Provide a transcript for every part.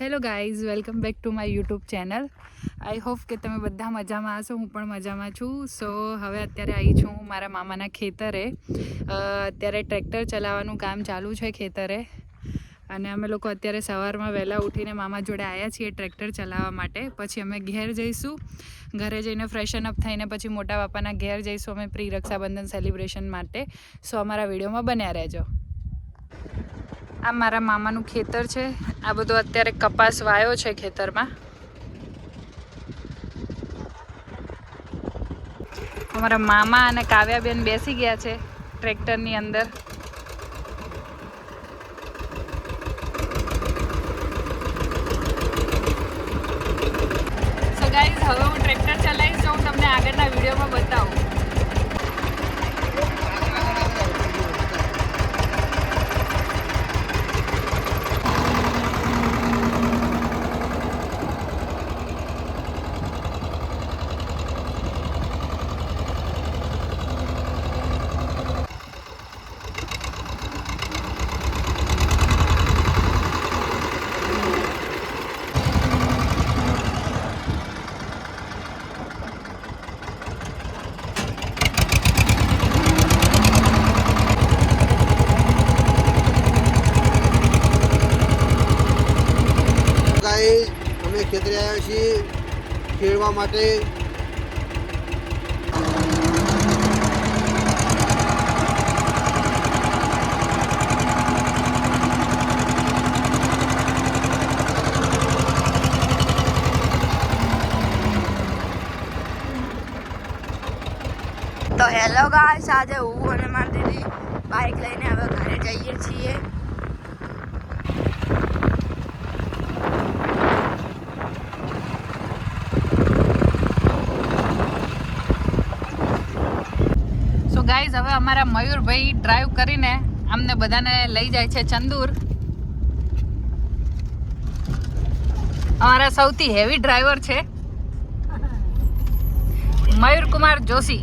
Hello guys welcome back to my YouTube channel I hope કે તમે બધા મજામાં હશો. હું પણ મજામાં છું. સો હવે અત્યારે આવી છું મારા મામાના ખેતરે. અત્યારે ટ્રેક્ટર ચલાવવાનું કામ ચાલુ છે ખેતરે. અને અમે લોકો અત્યારે સવારમાં વહેલા ઉઠીને મામા જોડે આવ્યા છીએ ટ્રેક્ટર ચલાવવા માટે. પછી અમે ઘેર જઈશું. ઘરે જઈને ફ્રેશન અપ થઈને પછી મોટા બાપાના ઘેર જઈશું અમે પ્રી રક્ષાબંધન સેલિબ્રેશન માટે. સો અમારા વિડીયોમાં બન્યા રહેજો. આ મારા મામાનું ખેતર છે. આ બધો અત્યારે કપાસ વાયો છે ખેતરમાં. અમારા મામા અને કાવ્યાબેન બેસી ગયા છે ટ્રેક્ટરની અંદર. સો હવે હું ટ્રેક્ટર ચલાવીશ, તો હું તમને આગળના વિડીયોમાં બતાવું ગાઈસ અમે ખેતરે આવ્યા છીએ ખેડવા માટે. તો હેલો ગાઈસ, આજે હું અને મારી દીદી બાઇક લઈને હવે ઘરે જઈએ છીએ. ગાઈઝ હવે અમારા મયુરભાઈ ડ્રાઈવ કરીને અમને બધાને લઈ જાય છે ચંદુર. અમારા સૌથી હેવી ડ્રાઈવર છે. મયુર કુમાર જોશી.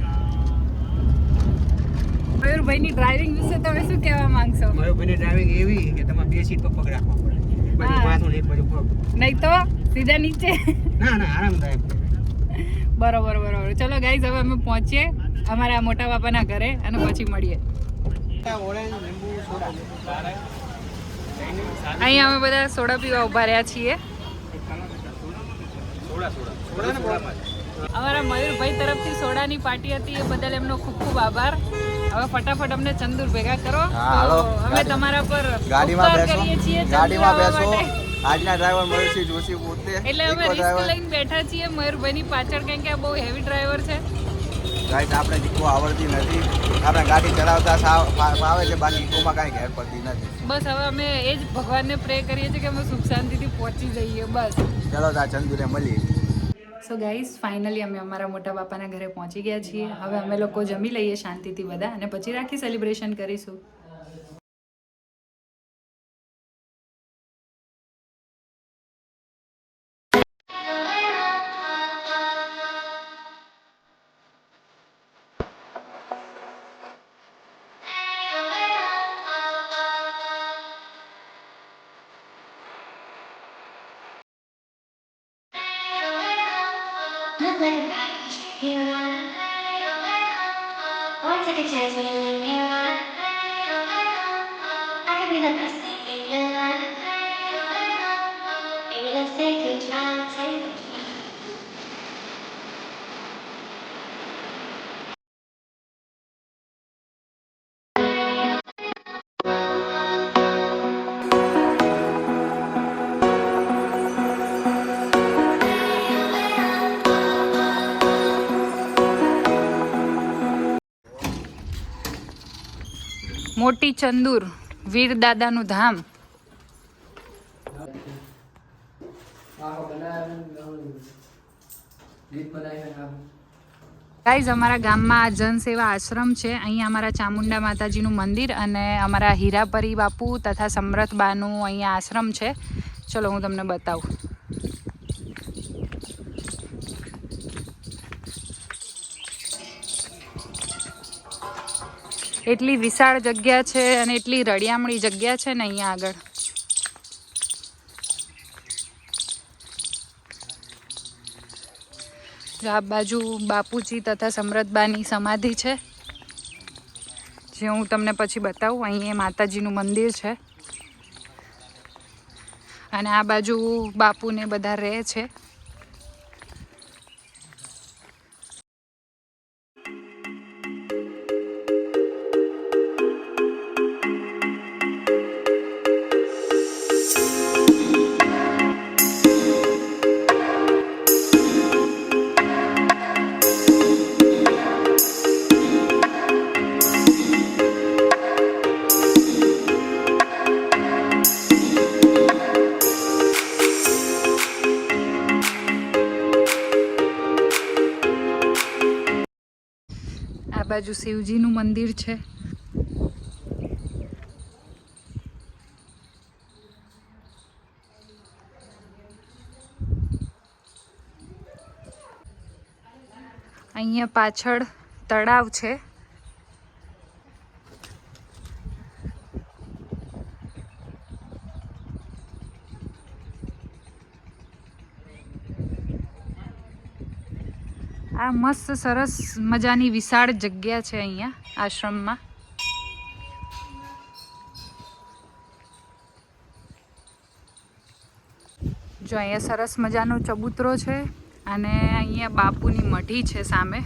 મયુરભાઈની ડ્રાઇવિંગ વિશે તમે શું કહેવા માંગશો? મારો ભાઈની ડ્રાઇવિંગ એવી કે તમારે બે સીટ પર પગ રાખવા પડે. નહીં તો સીધા નીચે. ના ના આરામદાયક. બરોબર બરોબર. ચલો ગાઈઝ હવે અમે પહોંચીએ અમારા મોટા બાપાના ઘરે અને પછી મળીએ. અહીંયા અમે બધા સોડા પીવા ઊભા રહ્યા છીએ. અમારા મયુરભાઈ તરફથી સોડાની પાર્ટી હતી એ બદલ એમનો ખૂબ ખૂબ આભાર. હવે ફટાફટ અમને ચંદુર ભેગા કરો. અમે તમારા પર ગાડીમાં કરીએ છીએ ગાડીમાં બેસો. આજના ડ્રાઈવર મયુરસિંહ જોશી પોતે. એટલે અમે રિસ્ક લઈને બેઠા છીએ મયુરભાઈની પાછળ કેમ કે આ બહુ હેવી ડ્રાઈવર છે. ગાઈડ આપણે ઇકો આવડતી નથી. આપણે ગાડી ચલાવતા સાવ ફાવે છે બાકી ઇકોમાં કાંઈ ઘેર પડતી નથી. બસ હવે અમે એ જ ભગવાનને પ્રે કરીએ છીએ કે અમે સુખ શાંતિથી પહોંચી જઈએ બસ. ચલો તા ચંદુરે મળીએ. સો ગાઈઝ ફાઇનલી અમે અમારા મોટા બાપાના ઘરે પહોંચી ગયા છીએ. હવે અમે લોકો જમી લઈએ શાંતિથી બધા અને પછી રાખી સેલિબ્રેશન કરીશું. I want to take a chance. I could be the best. મોટી ચંદુર, વીર દાદાનું ધામ. ગાઈઝ અમારા ગામમાં આ જનસેવા આશ્રમ છે. અહીંયા અમારા ચામુંડા માતાજીનું મંદિર અને અમારા હીરાપરી બાપુ તથા સમરથબાનું અહીંયા આશ્રમ છે. ચલો, હું તમને બતાવું. એટલી વિશાળ જગ્યા છે અને એટલી રળિયામણી જગ્યા છે ને અહીંયા આગળ. આ બાજુ બાપુજી તથા સમરતબાની સમાધિ છે, જે હું તમને પછી બતાવું. અહીં એ માતાજીનું મંદિર છે. અને આ બાજુ બાપુને બધા રહે છે. બાજુ શિવજીનું મંદિર છે. અહીંયા પાછળ તળાવ છે. આ મસ્ત સરસ મજાની વિશાળ જગ્યા છે અહીંયા, આશ્રમમાં. જો અહીંયા સરસ મજાનો ચબૂતરો છે અને અહીંયા બાપુની મઢી છે સામે.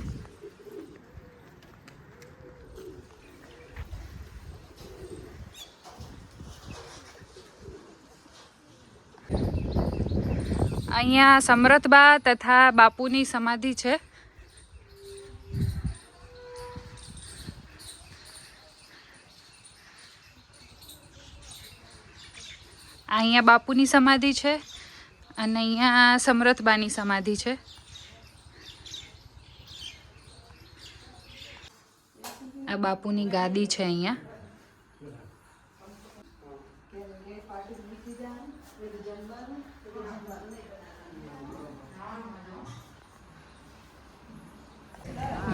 અહીંયા સમરતબા તથા બાપુની સમાધિ છે. અહીંયા બાપુની સમાધિ છે અને અહીંયા સમરથબાની સમાધિ છે. આ બાપુની ગાદી છે અહીંયા.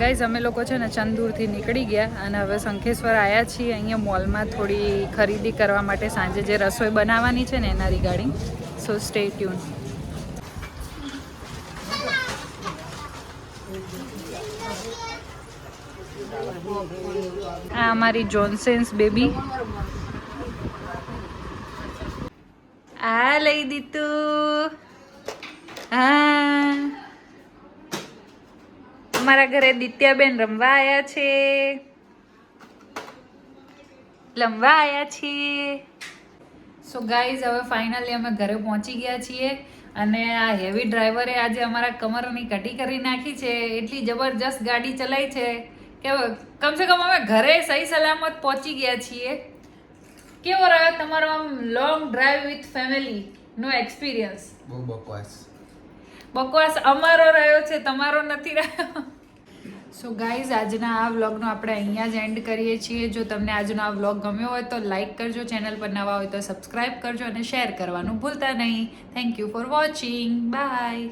ગાઈઝ, અમે લોકો છે ને ચંદુરથી નીકળી ગયા અને હવે શંખેશ્વર આવ્યા છીએ અહીંયા મોલમાં થોડી ખરીદી કરવા માટે સાંજે જે રસોઈ બનાવવાની છે ને એના રિગાર્ડિંગ સો સ્ટે ટ્યુન આ અમારી જોનસેન્સ બેબી આ લઈ દીધું. હા. અમારા ઘરે દિત્યાબેન રમવા આવ્યા છે. લમવા આવ્યા છીએ સો ગાઈઝ હવે ફાઇનલી અમે ઘરે પહોંચી ગયા છીએ અને આ હેવી ડ્રાઈવરે આજે અમારા કમરની કટી કરી નાખી છે. એટલી જબરજસ્ત ગાડી ચલાવી છે કે કમસે કમ અમે ઘરે સહી સલામત પહોંચી ગયા છીએ. કેવો રહ્યો તમારો આમ લોંગ ડ્રાઈવ વિથ ફેમિલી નો એક્સપિરિયન્સ બહુ બકવાસ. બકવાસ અમારો રહ્યો છે, તમારો નથી રહ્યો. સો ગાઈઝ આજના આ વ્લોગનો આપણે અહીંયા જ એન્ડ કરીએ છીએ. જો તમને આજનો આ વ્લોગ ગમ્યો હોય તો લાઈક કરજો ચેનલ પર નવા હોય તો સબસ્ક્રાઈબ કરજો અને શેર કરવાનું ભૂલતા નહીં. Thank you for watching bye